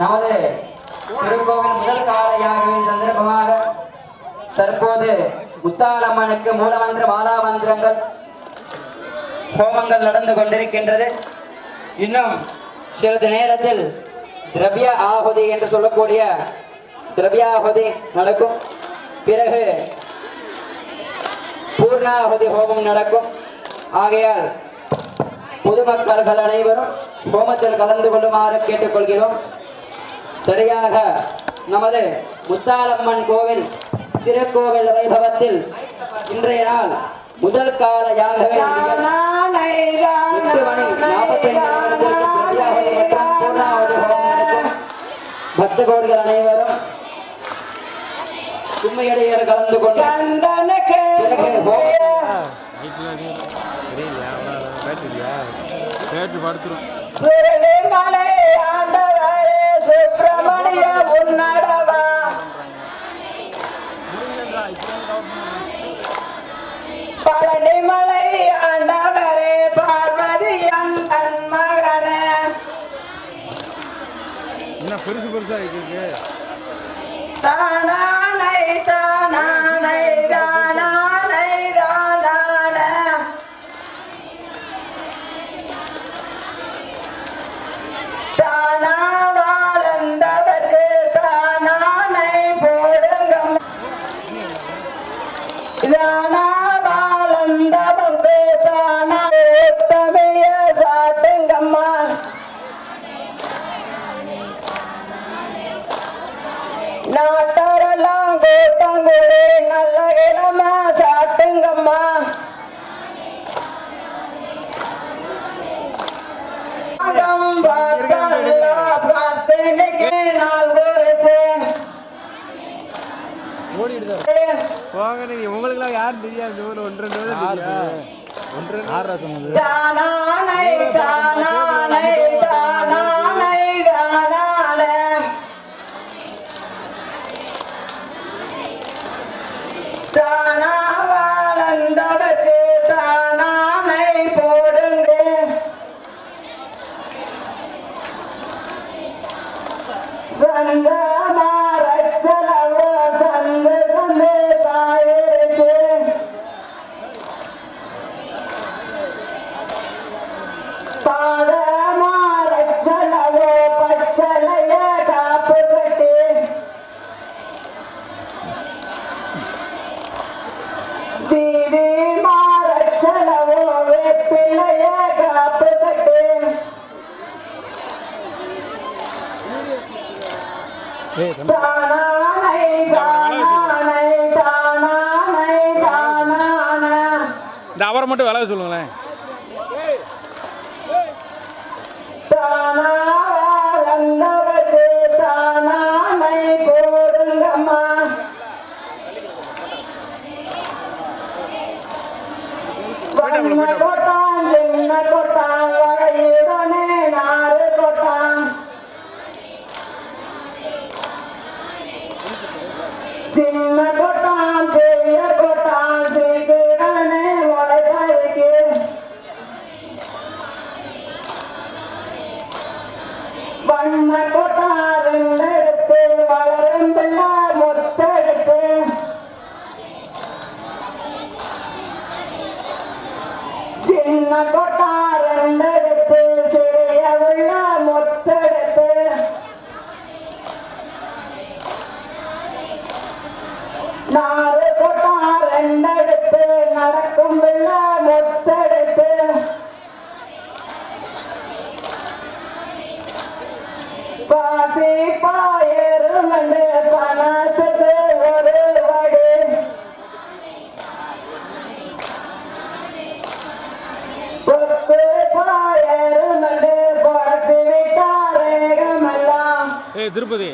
நமது திருக்கோவில் முதல் கால யாகவின் சந்தர்ப்பமாக தற்போது முத்தாலம்மனுக்கு மூலமந்திர மாலா மந்திரங்கள் ஹோமங்கள் நடந்து கொண்டிருக்கின்றது. இன்னும் சிறிது நேரத்தில் திரவிய ஆகுதி என்று சொல்லக்கூடிய திரவியாகுதி நடக்கும். பிறகு பூர்ணாகுதி ஹோமம் நடக்கும். ஆகையால் பொதுமக்கள்கள் அனைவரும் ஹோமத்தில் கலந்து கொள்ளுமாறு கேட்டுக்கொள்கிறோம். சரியாக நமது முத்தாலம்மன் கோவில் திருக்கோவில் வைபவத்தில் இன்றைய நாள் முதல் கால யாகவே பக்த கோடிகள் அனைவரும் உண்மையடையர் கலந்து கொண்டு படுத்துரும் என்ன பெருசு பெருசா இருக்கு தானானை தானானை தானானை தானான தானா வாழ்ந்தவர்க்கு தானானை போடுங்க. தானா வாழ்ந்த போங்க நீங்க உங்களுக்குலாம் யாரும் தெரியாது ஒரு ஒன்று ரெண்டு ஒன்று ஆறு ரசம் தானானை தானானை தானானை தானானே தானா வாழ்ந்தவர்க்கு தானானை போடுங்க சந்த மாறச்சலவோ சந்த சந்த தாயிருக்கு பாத மாறச்சலவோ பச்சலைய காப்பு கட்டி தீவி மாறச்சலவோ வேப்பிலைய காப்பு கட்டி தானானை தானானை தானானை தானான. இந்த அவரை மட்டும் விலை சொல்லுங்களேன். தானா சின்ன கொட்டா திருப்பதி.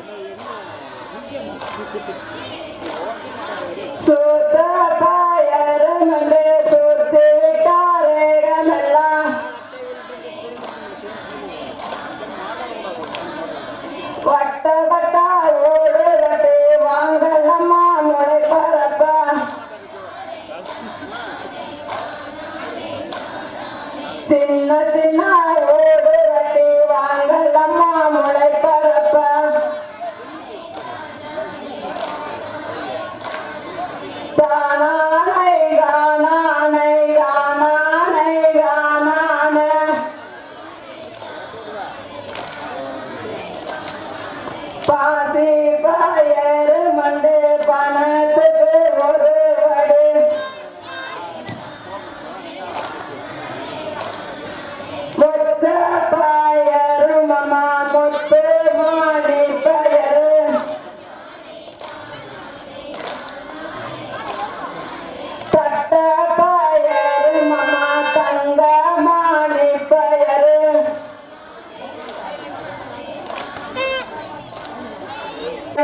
சின்ன சின்ன ஓடு வாங்கலம்மா முளை பாசி பாயர் மண்டு பண